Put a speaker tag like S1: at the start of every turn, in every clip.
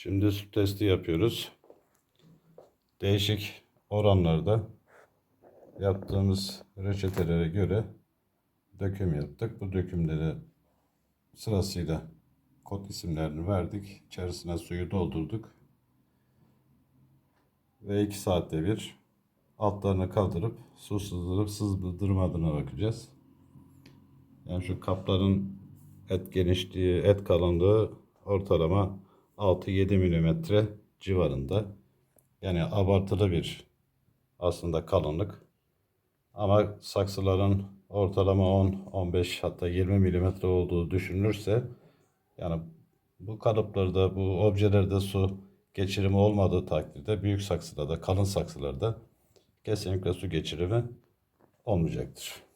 S1: Şimdi su testi yapıyoruz. Değişik oranlarda yaptığımız reçetelere göre döküm yaptık. Bu dökümleri sırasıyla kod isimlerini verdik. İçerisine suyu doldurduk. Ve 2 saatte bir altlarını kaldırıp su sızdırıp sızdırmadığına bakacağız. Yani şu kapların et genişliği, et kalınlığı ortalama 6-7 milimetre civarında. Yani abartılı bir aslında kalınlık. Ama saksıların ortalama 10-15 hatta 20 milimetre olduğu düşünülürse yani bu kalıplarda, bu objelerde su geçirimi olmadığı takdirde büyük saksılarda, kalın saksılarda kesinlikle su geçirimi olmayacaktır.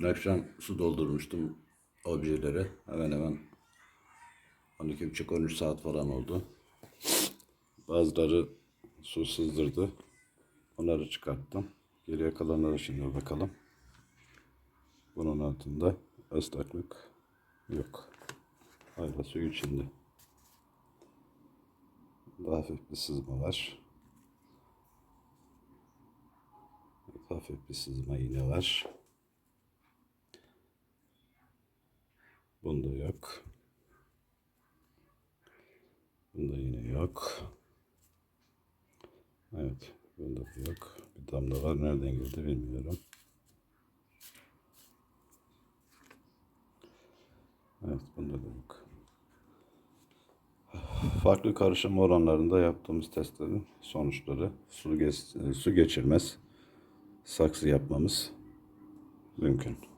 S1: Dün akşam su doldurmuştum objelere. Hemen hemen 12,5-13 saat falan oldu. Bazıları su sızdırdı. Onları çıkarttım. Geriye kalanlara şimdi bakalım. Bunun altında ıslaklık yok. Hala su içinde. Daha hafif bir sızma var. Hafif bir sızma yine var. Bunda yok. Bunda yine yok. Evet. Bunda da yok. Bir damla var. Nereden girdi bilmiyorum. Evet. Bunda da yok. Farklı karışım oranlarında yaptığımız testlerin sonuçları su, geç, su geçirmez saksı yapmamız mümkün.